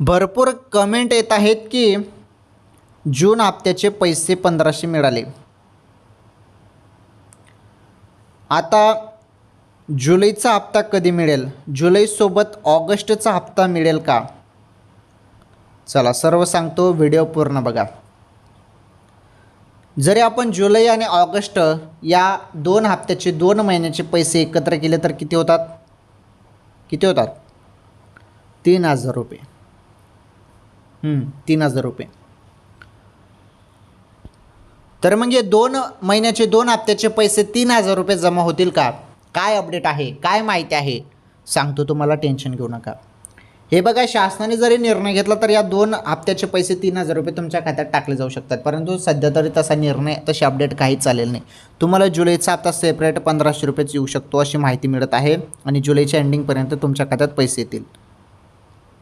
भरपूर कमेंट येत आहेत की जून हप्त्याचे पैसे पंधराशे मिळाले. आता जुलैचा हप्ता कधी मिळेल? जुलैसोबत ऑगस्टचा हप्ता मिळेल का? चला सर्व सांगतो व्हिडिओ पूर्ण बघा. जरी आपण जुलै आणि ऑगस्ट या दोन हप्त्याचे दोन महिन्याचे पैसे एकत्र केले तर किती होतात? किती होतात? तीन हजार रुपये. तीन हजार रुपये. तर म्हणजे दोन महिन्याचे दोन हप्त्याचे पैसे तीन हजार रुपये जमा होतील का? काय अपडेट आहे? काय माहिती आहे? सांगतो तुम्हाला टेन्शन घेऊ नका. हे बघा शासनाने जरी निर्णय घेतला तर या दोन हप्त्याचे पैसे तीन हजार रुपये तुमच्या खात्यात टाकले जाऊ शकतात. परंतु सध्या तरी तसा निर्णय तशी अपडेट काही चालेल नाही. तुम्हाला जुलैचा हप्ता सेपरेट पंधराशे रुपयेच येऊ शकतो अशी माहिती मिळत आहे. आणि जुलैच्या एंडिंगपर्यंत तुमच्या खात्यात पैसे येतील.